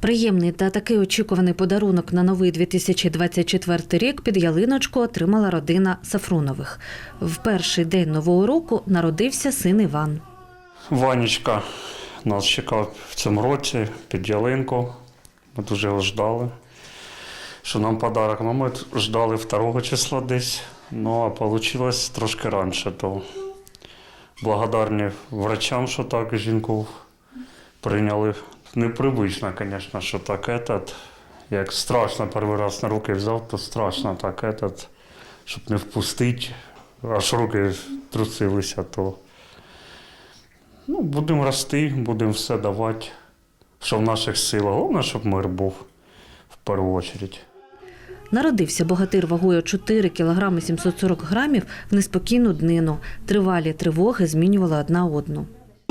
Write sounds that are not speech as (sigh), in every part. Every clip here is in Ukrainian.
Приємний та такий очікуваний подарунок на новий 2024 рік під ялиночку отримала родина Сафрунових. В перший день нового року народився син Іван. Ванечка нас чекав в цьому році під ялинку. Ми дуже його ждали. Що нам подарок, ну ми ждали 2 числа десь, ну а вийшло трошки раніше. То благодарні врачам, що так жінку прийняли. Непривично, звісно, що так этот, як страшно перший раз на руки взяв, то страшно так этот, щоб не впустити, аж руки трусилися, то Ну, будемо рости, будемо все давати, що в наших силах. Головне, щоб мир був в першу чергу. Народився богатир вагою 4 кг 740 грамів в неспокійну днину. Тривалі тривоги змінювали одна одну.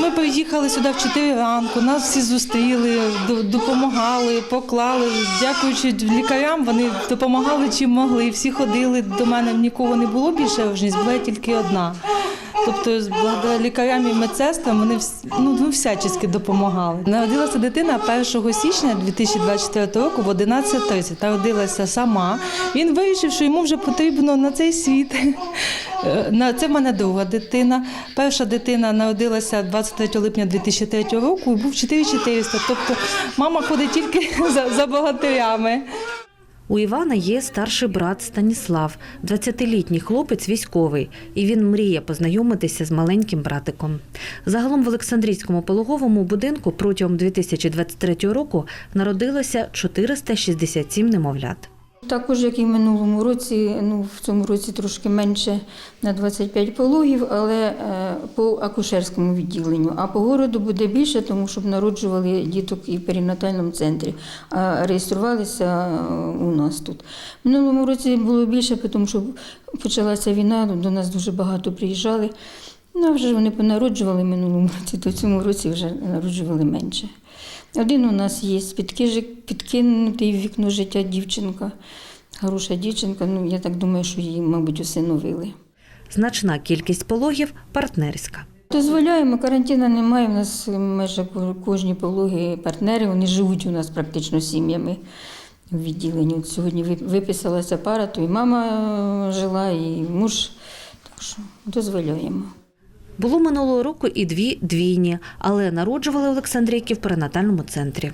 Ми приїхали сюди в 4 ранку, нас всі зустріли, до- допомагали, поклали. Дякуючи лікарям, вони допомагали чим могли. Всі ходили до мене, нікого не було більше рожниць, була тільки одна. Тобто, благодаря лікарям і медсестрам вони ну, ну, всячески допомагали. Народилася дитина 1 січня 2024 року в 11.30. Народилася сама. Він вирішив, що йому вже потрібно на цей світ. Е, Це в мене друга дитина. Перша дитина народилася 23 липня 2003 року і був 4400. Тобто мама ходить тільки (laughs) за, за богатирями. У Івана є старший брат Станіслав, 20-літній хлопець військовий, і він мріє познайомитися з маленьким братиком. Загалом в Олександрійському пологовому будинку протягом 2023 року народилося 467 немовлят. Також, як і в минулому році, ну в цьому році трошки менше на 25 пологів, але е, по акушерському відділенню. А по городу буде більше, тому щоб народжували діток і в перинатальному центрі, а реєструвалися е, у нас тут. Минулому році було більше, тому що почалася війна, до нас дуже багато приїжджали. Ну, а вже вони понароджували минулому році, то цьому році вже народжували менше. Один у нас є підкижик, підкинутий в вікно життя дівчинка. Хороша дівчинка, ну я так думаю, що її, мабуть, усиновили. Значна кількість пологів партнерська. Дозволяємо, карантину немає. У нас майже кожні пологи партнери, вони живуть у нас практично сім'ями в відділенні. От сьогодні виписалася пара, то і мама е, жила, і муж. Так що дозволяємо. Було минулого року і дві двійні, але народжували Олександрійки в перинатальному центрі.